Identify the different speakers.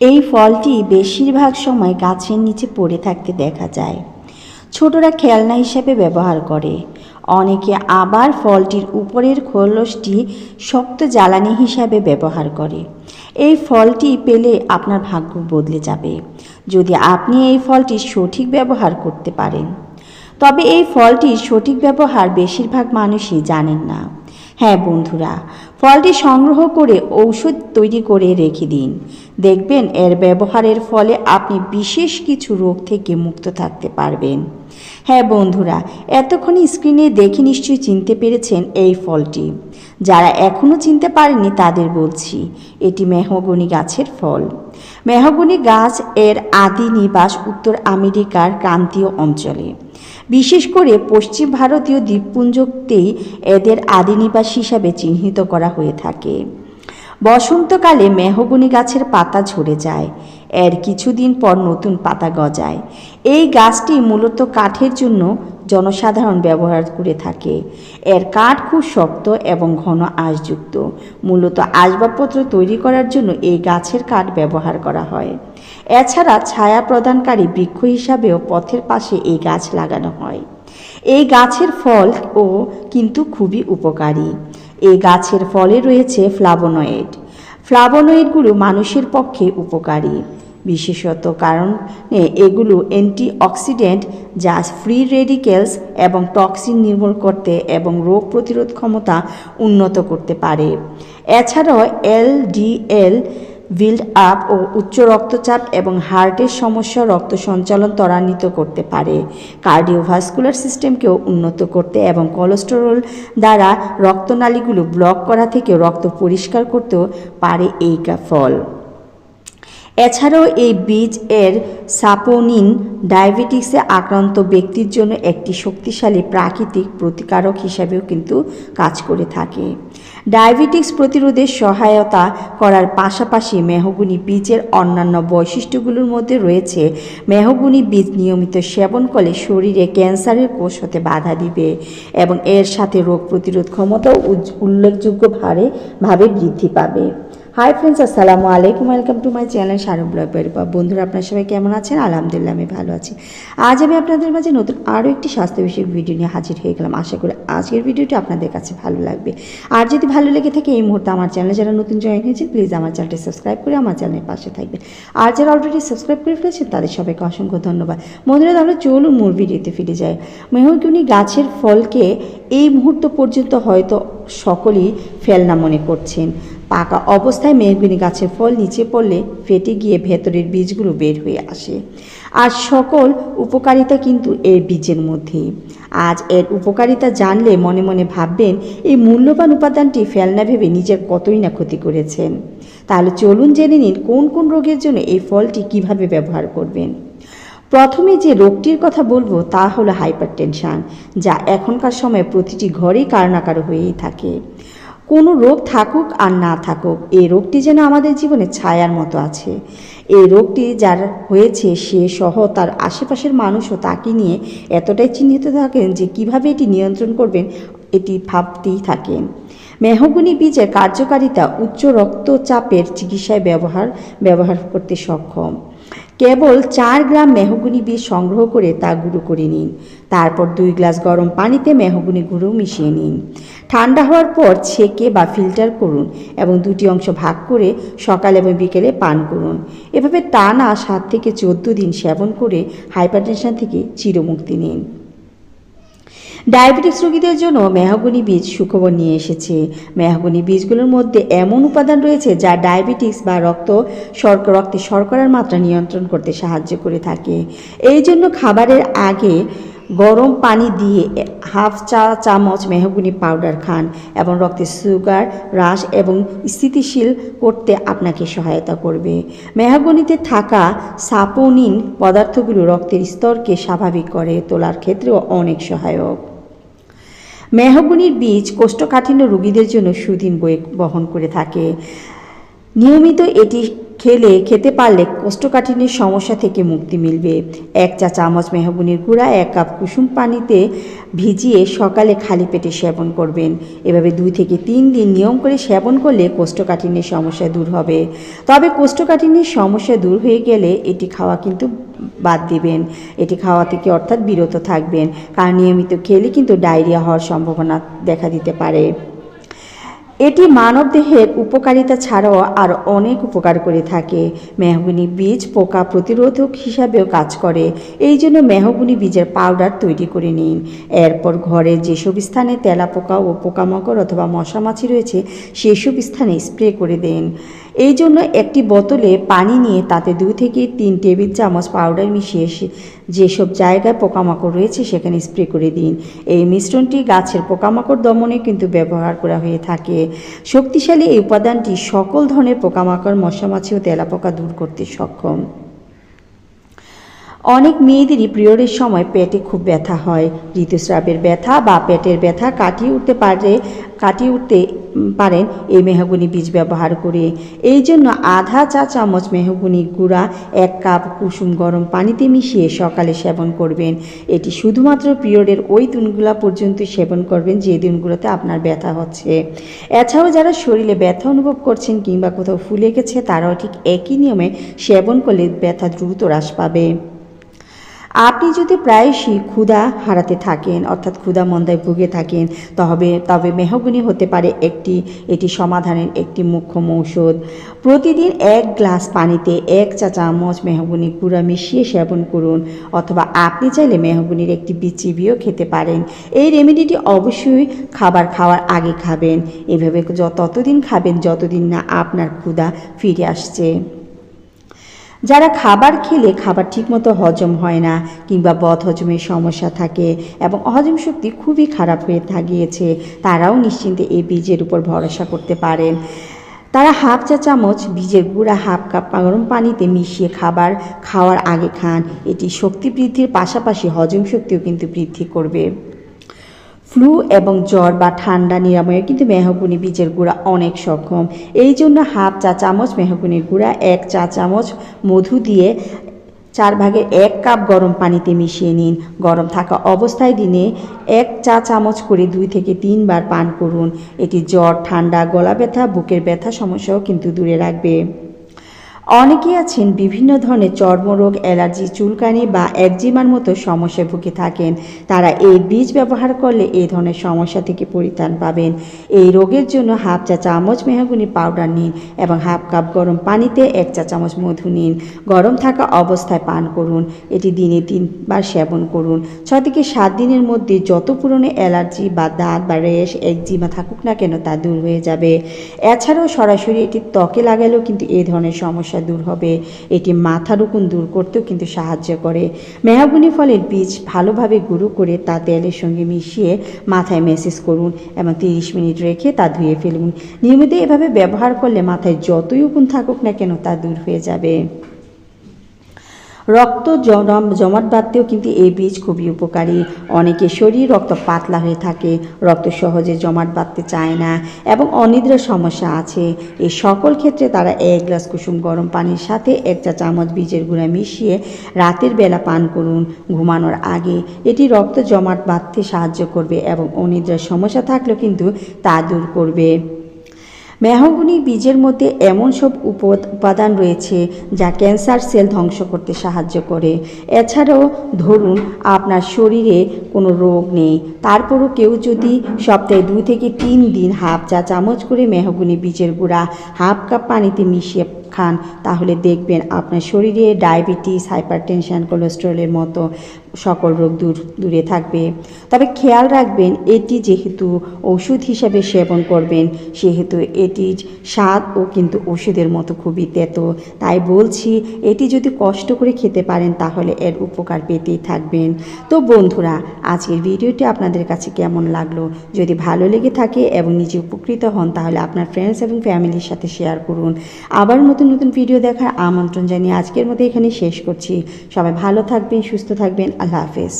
Speaker 1: এই ফলটি বেশিরভাগ সময় গাছের নিচে পড়ে থাকতে দেখা যায়। ছোটরা খেলনা হিসেবে ব্যবহার করে। অনেকে আবার ফলটির উপরের খোলসটি শক্ত জ্বালানি হিসাবে ব্যবহার করে। এই ফলটি পেলে আপনার ভাগ্য বদলে যাবে, যদি আপনি এই ফলটি সঠিক ব্যবহার করতে পারেন। তবে এই ফলটির সঠিক ব্যবহার বেশিরভাগ মানুষই জানেন না। হ্যাঁ বন্ধুরা ফলটি সংগ্রহ করে ঔষধ তৈরি করে রেখে দিন। দেখবেন এর ব্যবহারের ফলে আপনি বিশেষ কিছু রোগ থেকে মুক্ত থাকতে পারবেন। হ্যাঁ বন্ধুরা, এতক্ষণ স্ক্রিনে দেখে নিশ্চয়ই চিনতে পেরেছেন এই ফলটি। যারা এখনও চিনতে পারেনি তাদের বলছি, এটি মেহগনি গাছের ফল। মেহগনি গাছ এর আদি নিবাস উত্তর আমেরিকার ক্রান্তীয় অঞ্চলে। বিশেষ করে পশ্চিম ভারতীয় দ্বীপপুঞ্জকেই এদের আদি নিবাস হিসাবে চিহ্নিত করা হয়ে থাকে। বসন্তকালে মেহগনি গাছের পাতা ঝরে যায়। এর কিছুদিন পর নতুন পাতা গজায়। এই গাছটি মূলত কাঠের জন্য জনসাধারণ ব্যবহার করে থাকে। এর কাঠ খুব শক্ত এবং ঘন আঁশযুক্ত। মূলত আসবাবপত্র তৈরি করার জন্য এই গাছের কাঠ ব্যবহার করা হয়। এছাড়া ছায়া প্রদানকারী বৃক্ষ হিসাবেও পথের পাশে এই গাছ লাগানো হয়। এই গাছের ফল ও কিন্তু খুবই উপকারী। এই গাছের ফলে রয়েছে ফ্লাভোনয়েড। ফ্লাভোনয়েডগুলো মানুষের পক্ষে উপকারী। বিশেষত কারণে এগুলো অ্যান্টিঅক্সিডেন্ট যা ফ্রি রেডিকেলস এবং টক্সিন নির্মূল করতে এবং রোগ প্রতিরোধ ক্ষমতা উন্নত করতে পারে। এছাড়াও এলডিএল, বিল্ড আপ ও উচ্চ রক্তচাপ এবং হার্টের সমস্যা রক্ত সঞ্চালন ত্বরান্বিত করতে পারে। কার্ডিওভাস্কুলার সিস্টেমকেও উন্নত করতে এবং কোলেস্টেরল দ্বারা রক্তনালীগুলো ব্লক করা থেকে রক্ত পরিষ্কার করতেও পারে এই ফল। এছাড়াও এই বীজ এর সাপোনিন ডায়াবেটিক্সে আক্রান্ত ব্যক্তির জন্য একটি শক্তিশালী প্রাকৃতিক প্রতিকারক হিসাবেও কিন্তু কাজ করে থাকে। ডায়াবেটিক্স প্রতিরোধে সহায়তা করার পাশাপাশি মেহগুনি বীজের অন্যান্য বৈশিষ্ট্যগুলোর মধ্যে রয়েছে, মেহগুনি বীজ নিয়মিত সেবন করলে শরীরে ক্যান্সারের কোষ হতে বাধা দিবে এবং এর সাথে রোগ প্রতিরোধ ক্ষমতাও উল্লেখযোগ্য ভাবে বৃদ্ধি পাবে। হাই ফ্রেন্ডস আসসালামু আলাইকুম। Welcome to my channel Sharuk blog পরিবার বন্ধুরা, আপনার সবাই কেমন আছেন? আলহামদুলিল্লাহ, আমি ভালো আছি। আজ আমি আপনাদের মাঝে নতুন আরও একটি স্বাস্থ্য বিষয়ক ভিডিও নিয়ে হাজির হয়ে গেলাম। আশা করি আজকের ভিডিওটি আপনাদের কাছে ভালো লাগবে। আর যদি ভালো লেগে থাকে এই মুহূর্তে আমার চ্যানেলে যারা নতুন জয়েন হয়েছে প্লিজ আমার চ্যানেলটি সাবস্ক্রাইব করে আমার চ্যানেলের পাশে থাকবেন। আর যারা অলরেডি সাবস্ক্রাইব করে ফেলেছেন, তাদের সবাইকে অসংখ্য ধন্যবাদ। বন্ধুরা, তাহলে চলুন মূল ভিডিওতে ফিরে যায় মেহগুনি গাছের ফলকে এই মুহূর্ত পর্যন্ত হয়তো সকলেই ফেলনা মনে করছেন। পাকা অবস্থায় মেহগুনি গাছের ফল নিচে পড়লে ফেটে গিয়ে ভেতরের বীজগুলো বের হয়ে আসে। আর সকল উপকারিতা কিন্তু এর বীজের মধ্যেই আজ এর উপকারিতা জানলে মনে মনে ভাববেন, এই মূল্যবান উপাদানটি ফেলনা ভেবে নিজের কতই না ক্ষতি করেছেন। তাহলে চলুন জেনে নিন, কোন কোন রোগের জন্য এই ফলটি কীভাবে ব্যবহার করবেন। প্রথমে যে রোগটির কথা বলব তা হলো হাইপার যা এখনকার সময় প্রতিটি ঘরেই কারণাকার হয়েই থাকে। কোনো রোগ থাকুক আর না থাকুক, এই রোগটি যেন আমাদের জীবনে ছায়ার মতো আছে। এই রোগটি যার হয়েছে সে সহ তার আশেপাশের মানুষও তাকে নিয়ে এতটাই চিহ্নিত থাকেন যে কীভাবে এটি নিয়ন্ত্রণ করবেন, এটি ভাবতেই থাকেন। মেহগুনি বীজের কার্যকারিতা উচ্চ রক্তচাপের চিকিৎসায় ব্যবহার ব্যবহার করতে সক্ষম। কেবল চার গ্রাম মেহগুনি বীজ সংগ্রহ করে তা গুঁড়ো করে নিন। তারপর দুই গ্লাস গরম পানিতে মেহগুনি গুঁড়ো মিশিয়ে নিন। ঠান্ডা হওয়ার পর ছেঁকে বা ফিল্টার করুন এবং দুটি অংশ ভাগ করে সকাল এবং বিকেলে পান করুন। এভাবে টানা সাত থেকে চোদ্দ দিন সেবন করে হাইপারটেনশন থেকে চিরমুক্তি নিন। ডায়াবেটিক্স রোগীদের জন্য মেহগুনি বীজ সুখবর নিয়ে এসেছে। মেহগুনি বীজগুলোর মধ্যে এমন উপাদান রয়েছে যা ডায়াবেটিক্স বা রক্ত রক্তে শর্করার মাত্রা নিয়ন্ত্রণ করতে সাহায্য করে থাকে। এই জন্য খাবারের আগে গরম পানি দিয়ে হাফ চা চামচ মেহগুনি পাউডার খান এবং রক্তে সুগার হ্রাস এবং স্থিতিশীল করতে আপনাকে সহায়তা করবে। মেহগুনিতে থাকা সাপোনিন পদার্থগুলো রক্তের স্তরকে স্বাভাবিক করে, তোলার ক্ষেত্রেও অনেক সহায়ক। মেহগুনির বীজ কোষ্ঠকাঠিন্য রোগীদের জন্য সুদিন বয়ে বহন করে থাকে। নিয়মিত এটি খেলে, খেতে পারলে কোষ্ঠকাঠিন্যের সমস্যা থেকে মুক্তি মিলবে। এক চা চামচ মেহগুনির গুঁড়া, এক কাপ কুসুম পানিতে ভিজিয়ে সকালে খালি পেটে সেবন করবেন। এভাবে দুই থেকে তিন দিন নিয়ম করে সেবন করলে কোষ্ঠকাঠিন্যের সমস্যা দূর হবে। তবে কোষ্ঠকাঠিন্যের সমস্যা দূর হয়ে গেলে এটি খাওয়া কিন্তু বাদ দিবেন। এটি খাওয়া থেকে অর্থাৎ বিরত থাকবেন। কারণ নিয়মিত খেলে কিন্তু ডায়রিয়া হওয়ার সম্ভাবনা দেখা দিতে পারে। এটি মানবদেহের উপকারিতা ছাড়াও আর অনেক উপকার করে থাকে। মেহগুনি বীজ পোকা প্রতিরোধক হিসাবেও কাজ করে। এই জন্য মেহগুনি বীজের পাউডার তৈরি করে নিন। এরপর ঘরে যেসব স্থানে তেলা পোকা ও পোকামাকড় অথবা মশামাছি রয়েছে, সেসব স্থানে স্প্রে করে দেন। এই জন্য একটি বোতলে পানি নিয়ে তাতে দুই থেকে তিন টেবিল চামচ পাউডার মিশিয়ে যেসব জায়গায় পোকামাকড় রয়েছে সেখানে স্প্রে করে দিন। এই মিশ্রণটি গাছের পোকামাকড় দমনে কিন্তু ব্যবহার করা হয়ে থাকে। শক্তিশালী এই উপাদানটি সকল ধরনের পোকামাকড়, মশামাছি ও তেলাপোকা দূর করতে সক্ষম। অনেক মেয়েদেরই পিরিয়ডের সময় পেটে খুব ব্যথা হয়। ঋতুস্রাবের ব্যথা বা পেটের ব্যথা কাটিয়ে উঠতে পারে, কাটিয়ে উঠতে পারেন এই মেহগুনি বীজ ব্যবহার করে। এই জন্য আধা চা চামচ মেহগুনি গুঁড়া, এক কাপ কুসুম গরম পানিতে মিশিয়ে সকালে সেবন করবেন। এটি শুধুমাত্র পিরিয়ডের ওই দিনগুলো পর্যন্ত সেবন করবেন যে দিনগুলোতে আপনার ব্যথা হচ্ছে। এছাড়াও যারা শরীরে ব্যথা অনুভব করছেন কিংবা কোথাও ফুলে গেছে, তারাও ঠিক একই নিয়মে সেবন করলে ব্যথা দ্রুত হ্রাস পাবে। আপনি যদি প্রায়শই ক্ষুধা হারাতে থাকেন, অর্থাৎ ক্ষুধা মন্দায় ভুগে থাকেন, তবে তবে মেহগুনি হতে পারে একটি, এটি সমাধানের একটি মুখ্য ঔষধ। প্রতিদিন এক গ্লাস পানিতে এক চা চামচ মেহগুনি গুঁড়া মিশিয়ে সেবন করুন, অথবা আপনি চাইলে মেহগুনির একটি বিচিবিও খেতে পারেন। এই রেমেডিটি অবশ্যই খাবার খাওয়ার আগে খাবেন। এভাবে য- ততদিন খাবেন, যতদিন না আপনার ক্ষুধা ফিরে আসছে। যারা খাবার খেলে খাবার ঠিকমতো হজম হয় না কিংবা বদ হজমের সমস্যা থাকে এবং হজম শক্তি খুবই খারাপ হয়ে থাকিয়েছে, তারাও নিশ্চিন্তে এই বীজের উপর ভরসা করতে পারেন। তারা হাফ চা চামচ বীজের গুঁড়া হাফ কাপ গরম পানিতে মিশিয়ে খাবার খাওয়ার আগে খান। এটি শক্তি বৃদ্ধির পাশাপাশি হজম শক্তিও কিন্তু বৃদ্ধি করবে। ফ্লু এবং জ্বর বা ঠান্ডা নিরাময়ে কিন্তু মেহগুনি বীজের গুঁড়া অনেক সক্ষম। এই জন্য হাফ চা চামচ মেহগুনির গুঁড়া, এক চা চামচ মধু দিয়ে চার ভাগের এক কাপ গরম পানিতে মিশিয়ে নিন। গরম থাকা অবস্থায় দিনে এক চা চামচ করে দুই থেকে তিনবার পান করুন। এটি জ্বর, ঠান্ডা গলা ব্যথা বুকের ব্যথা সমস্যাও কিন্তু দূরে রাখবে। অনেকেই আছেন বিভিন্ন ধরনের চর্মরোগ, অ্যালার্জি, চুলকানি বা একজিমার মতো সমস্যায় ভুগে থাকেন। তারা এই বীজ ব্যবহার করলে এই ধরনের সমস্যা থেকে পরিত্রাণ পাবেন। এই রোগের জন্য হাফ চা চামচ মেহগুনি পাউডার নিন এবং হাফ কাপ গরম পানিতে এক চা চামচ মধু নিন। গরম থাকা অবস্থায় পান করুন। এটি দিনে তিনবার সেবন করুন। ছয় থেকে সাত দিনের মধ্যে যত পুরনো অ্যালার্জি বা দাঁত বা রেশ, একজিমা থাকুক না কেন তা দূর হয়ে যাবে। এছাড়াও সরাসরি এটি ত্বকে লাগালেও কিন্তু এই ধরনের সমস্যা দূর হবে। এটি মাথা রুকুন দূর করতেও কিন্তু সাহায্য করে। মেহাগুনি ফলের বীজ ভালোভাবে গুঁড়ো করে তা তেলের সঙ্গে মিশিয়ে মাথায় মেসেজ করুন এবং তিরিশ মিনিট রেখে তা ধুয়ে ফেলুন। নিয়মিত এভাবে ব্যবহার করলে মাথায় যতই উকুন থাকুক না কেন তা দূর হয়ে যাবে। রক্ত জম জমাট বাঁধতেও কিন্তু এই বীজ খুবই উপকারী। অনেকে শরীর রক্ত পাতলা হয়ে থাকে, রক্ত সহজে জমাট বাঁধতে চায় না এবং অনিদ্রার সমস্যা আছে। এই সকল ক্ষেত্রে তারা এক গ্লাস কুসুম গরম পানির সাথে এক চা চামচ বীজের গুঁড়া মিশিয়ে রাতের বেলা পান করুন। ঘুমানোর আগে এটি রক্ত জমাট বাঁধতে সাহায্য করবে এবং অনিদ্রার সমস্যা থাকলেও কিন্তু তা দূর করবে। মেহগুনি বীজের মধ্যে এমন সব উপ- উপাদান রয়েছে যা ক্যান্সার সেল ধ্বংস করতে সাহায্য করে। এছাড়াও ধরুন, আপনার শরীরে কোনো রোগ নেই। তারপরও কেউ যদি সপ্তাহে দুই থেকে তিন দিন হাফ চা চামচ করে মেহগুনি বীজের গুঁড়া হাফ কাপ পানিতে মিশিয়ে খান, তাহলে দেখবেন আপনার শরীরে ডায়াবেটিস, হাইপারটেনশন, কোলেস্ট্রলের মতো সকল রোগ দূর, দূরে থাকবে। তবে খেয়াল রাখবেন, এটি যেহেতু ওষুধ হিসাবে সেবন করবেন, সেহেতু এটির স্বাদ ও কিন্তু ওষুধের মতো খুবই তেতো। তাই বলছি, এটি যদি কষ্ট করে খেতে পারেন, তাহলে এর উপকার পেতেই থাকবেন। তো বন্ধুরা, আজকের ভিডিওটি আপনাদের কাছে কেমন লাগল? যদি ভালো লেগে থাকে এবং নিজে উপকৃত হন, তাহলে আপনার ফ্রেন্ডস এবং ফ্যামিলির সাথে শেয়ার করুন। আবার নতুন নতুন ভিডিও দেখার আমন্ত্রণ জানিয়ে আজকের মতো এখানে শেষ করছি। সবাই ভালো থাকবেন, সুস্থ থাকবেন, আল্লাহ হাফেজ।